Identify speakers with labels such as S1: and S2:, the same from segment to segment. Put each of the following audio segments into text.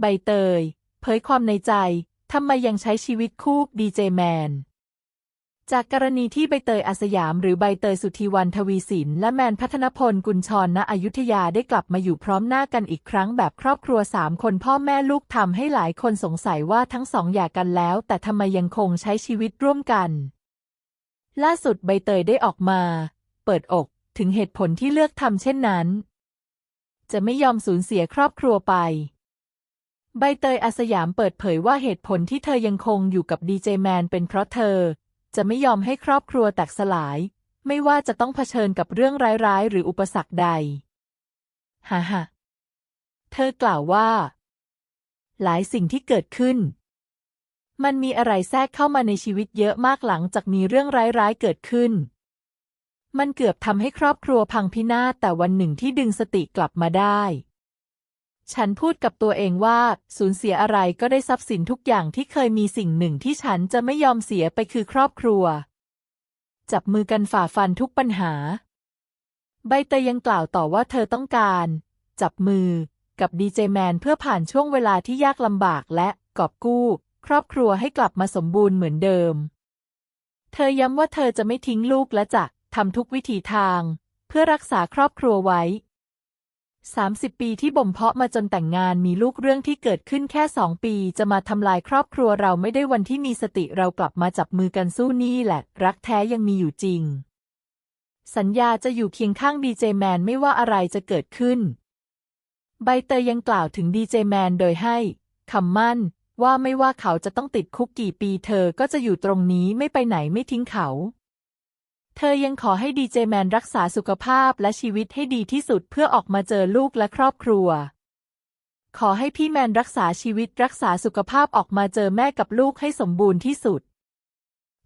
S1: ใบเตย เผยความในใจทำไมยังใช้ชีวิตคู่ดีเจแมน จากกรณีที่ใบเตยอาสยามหรือใบเตยสุธีวันทวีสิน และแมนพัฒนพลกุลชรณอยุธยาได้กลับมาอยู่พร้อมหน้ากันอีกครั้งแบบครอบครัวสามคนพ่อแม่ลูกทำให้หลายคนสงสัยว่าทั้งสองหย่ากันแล้ว แต่ทำไมยังคงใช้ชีวิตร่วมกัน ล่าสุดใบเตยได้ออกมา เปิดอกถึงเหตุผลที่เลือกทำเช่นนั้น จะไม่ยอมสูญเสียครอบครัวไป ใบเตยอาสยามเปิดเผยว่าเหตุผลที่เธอยังคงอยู่กับดีเจแมนเป็นเพราะเธอ จะไม่ยอมให้ครอบครัวแตกสลาย ไม่ว่าจะต้องเผชิญกับเรื่องร้ายๆ หรืออุปสรรคใดฮ่าฮ่าเธอกล่าวว่า หลายสิ่งที่เกิดขึ้น มันมีอะไรแทรกเข้ามาในชีวิตเยอะมากหลังจากมีเรื่องร้ายๆเกิดขึ้น มันเกือบทำให้ครอบครัวพังพินาศแต่วันหนึ่งที่ดึงสติกลับมาได้ ฉันพูดกับตัวเองว่า สูญเสียอะไรก็ได้ทรัพย์สินทุกอย่างที่เคยมีสิ่งหนึ่งที่ฉันจะไม่ยอมเสียไปคือครอบครัว จับมือกันฝ่าฟันทุกปัญหา ใบเตยยังกล่าวต่อว่าเธอต้องการ จับมือกับดีเจแมนเพื่อผ่านช่วงเวลาที่ยากลำบากและกอบกู้ ครอบครัวให้กลับมาสมบูรณ์เหมือนเดิม เธอย้ำว่าเธอจะไม่ทิ้งลูกและจะทำทุกวิถีทาง เพื่อรักษาครอบครัวไว้ 30 ปีที่บ่มเพาะมาจนแต่งงานมีลูกเรื่องที่เกิดขึ้นแค่สองปี จะมาทำลายครอบครัวเราไม่ได้วันที่มีสติเรากลับมาจับมือกันสู้นี่แหละ รักแท้ยังมีอยู่จริง สัญญาจะอยู่เคียงข้างดีเจแมนไม่ว่าอะไรจะเกิดขึ้น ใบเตยยังกล่าวถึงดีเจแมนโดยให้คำมั่นว่าไม่ว่าเขาจะต้องติดคุกกี่ปีเธอก็จะอยู่ตรงนี้ไม่ไปไหนไม่ทิ้งเขา เธอยังขอให้ดีเจแมนรักษาสุขภาพและชีวิตให้ดีที่สุดเพื่อออกมาเจอลูกและครอบครัว ขอให้พี่แมนรักษาชีวิตรักษาสุขภาพออกมาเจอแม่กับลูกให้สมบูรณ์ที่สุด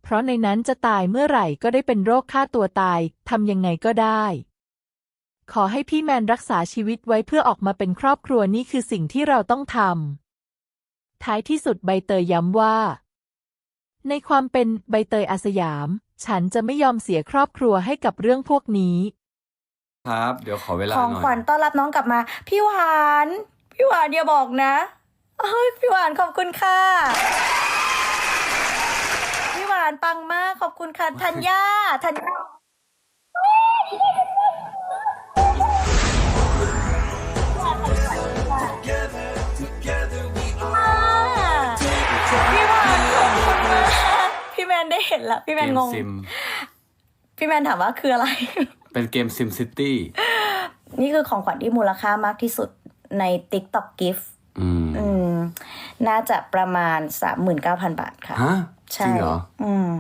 S1: เพราะในนั้นจะตายเมื่อไหร่ก็ได้เป็นโรคฆ่าตัวตายทำยังไงก็ได้ ขอให้พี่แมนรักษาชีวิตไว้เพื่อออกมาเป็นครอบครัวนี่คือสิ่งที่เราต้องทำท้ายที่สุดใบเตยย้ำว่า ในความเป็นใบเตยอาสยาม ฉันจะไม่ยอมเสียครอบครัวให้กับเรื่องพวกนี้
S2: ครับ เดี๋ยวขอเวลา
S3: ของ
S2: หน่อย
S3: ขวัญต้อนรับน้องกลับมา พี่หวาน พี่หวานอย่าบอกนะเฮ้ยพี่หวานขอบคุณค่ะ พี่หวานปังมากขอบคุณค่ะธัญญาธัญญา นได้เห็นแล้วพี่แม
S2: เก
S3: น
S2: ม
S3: งง
S2: ซิม
S3: พี่แมนถามว่าคืออะไร
S2: เป็นเกมซิมซิตี้
S3: นี่คือของขวัญที่มูลค่ามากที่สุดใน TikTok Gift
S2: อืม
S3: อืมน่าจะประมาณ39,000บาทค่ะ
S2: ฮะจ
S3: ใช่
S2: ริงเหรอ
S3: อืม